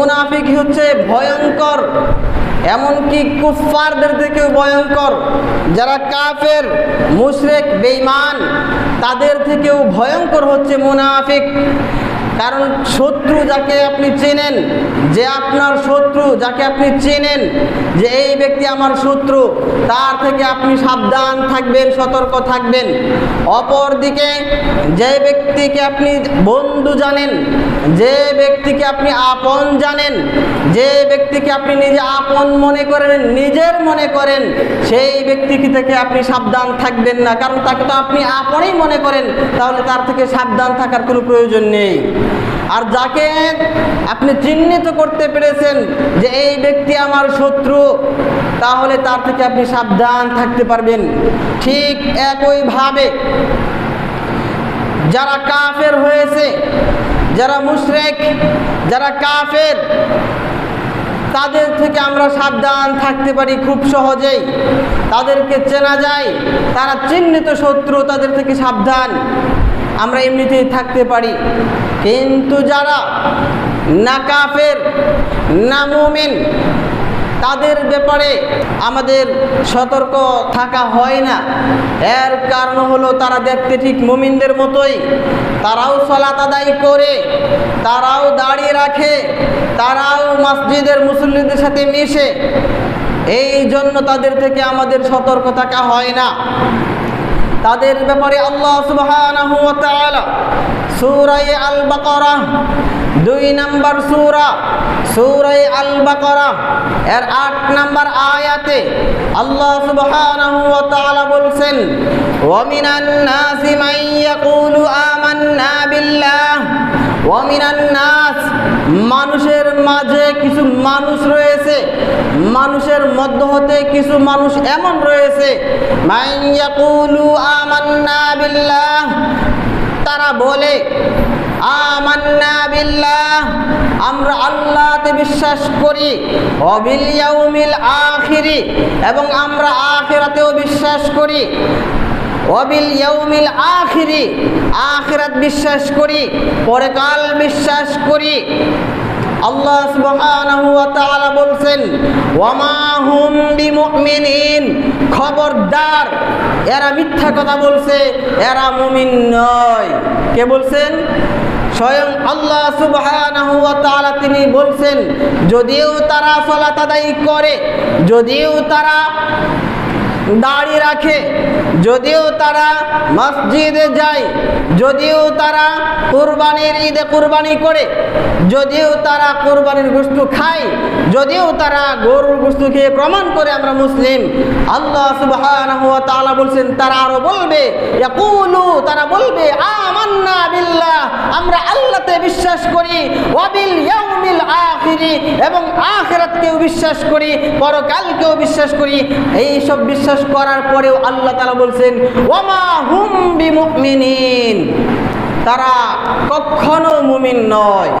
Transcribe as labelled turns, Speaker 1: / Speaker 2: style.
Speaker 1: মুনাফিক হচ্ছে ভয়ঙ্কর, এমনকি কুফফারদের থেকেও ভয়ঙ্কর। যারা কাফের, মুশরেক, বেঈমান, তাদের থেকেও ভয়ঙ্কর হচ্ছে মুনাফিক। কারণ শত্রু যাকে আপনি চেনেন, যে আপনার শত্রু যাকে আপনি চেনেন, যে এই ব্যক্তি আমার শত্রু, তার থেকে আপনি সাবধান থাকবেন, সতর্ক থাকবেন। অপরদিকে, যে ব্যক্তিকে আপনি বন্ধু জানেন, যে ব্যক্তিকে আপনি আপন জানেন, যে ব্যক্তিকে আপনি নিজে আপন মনে করেন, নিজের মনে করেন, সেই ব্যক্তিকে থেকে আপনি সাবধান থাকবেন না। কারণ তাকে তো আপনি আপনই মনে করেন, তাহলে তার থেকে সাবধান থাকার কোনো প্রয়োজন নেই। আর যাকে আপনি চিহ্নিত করতে পেরেছেন যে এই ব্যক্তি আমার শত্রু, তাহলে তার থেকে আপনি সাবধান থাকতে পারবেন। ঠিক একইভাবে যারা কাফের হয়েছে, যারা মুশরেক, যারা কাফের, তাদের থেকে আমরা সাবধান থাকতে পারি খুব সহজেই। তাদেরকে চেনা যায়, তারা চিহ্নিত শত্রু, তাদের থেকে সাবধান। আমরা এমনিতেই থাকতে পারি। কিন্তু যারা না কাফের, না মুমিন, তাদের ব্যাপারে আমাদের সতর্ক থাকা হয় না। এর কারণ হলো তারা দেখতে ঠিক মুমিনদের মতোই। তারাও সলাত আদায় করে, তারাও দাঁড়িয়ে রাখে, তারাও মসজিদের মুসল্লিদের সাথে মিশে। এই জন্য তাদের থেকে আমাদের সতর্ক থাকা হয় না। তাদের ব্যাপারে আল্লাহ সুবহানাহু তাআলা আল বাকারা দুই নাম্বার সূরা সূরা আল বাকারা এর আট নাম্বার আয়াতে আল্লাহ সুবহানাহু ওয়া তাআলা বলছেন, ওয়া মিনান নাসি মান ইয়াকুলু আমান্না বিল্লাহ, ওয়া মিনান নাস, মানুষের মাঝে কিছু মানুষ রয়েছে, মানুষের মধ্য হতে কিছু মানুষ এমন রয়েছে, মান ইয়াকুলু আমান্না বিল্লাহ তারা বলে আমরা আল্লাহতে বিশ্বাস করি, অবিল ইয়াউমিল আখিরি, এবং আমরা আখেরাতেও বিশ্বাস করি, অবিল ইয়াউমিল আখিরি, আখিরাত বিশ্বাস করি, পরকাল বিশ্বাস করি। আল্লাহ সুবহানাহু ওয়া বলছেন হুম বিমুমিনিন, খবরদার এরা মিথ্যা কথা বলছে, এরা মুমিন নয়। কে বলছেন? স্বয়ং আল্লাহ সুবাহ তিনি বলছেন, যদিও তারা সালাত করে, যদিও তারা দাড়ি রাখে। যদিও তারা মসজিদে যায়, যদিও তারা কুরবানির ঈদে কুরবানি করে, যদিও তারা কুরবানির গোস্তু খায়, যদিও তারা গরুর গোস্তু খেয়ে প্রমাণ করে আমরা মুসলিম। আল্লাহ তাআলা বলছেন, তারা আরও বলবে তারা বলবে আমরা আল্লাহতে বিশ্বাস করি, ওয়াবিল ইয়াউমিল আখিরি, এবং আখেরাতকেও বিশ্বাস করি, পরকালকেও বিশ্বাস করি। এই সব বিশ্বাস করার পরেও আল্লাহ তালা বলছেন ওয়ামা হুম বিমুমিনিন। তারা কখনো মুমিন নয়।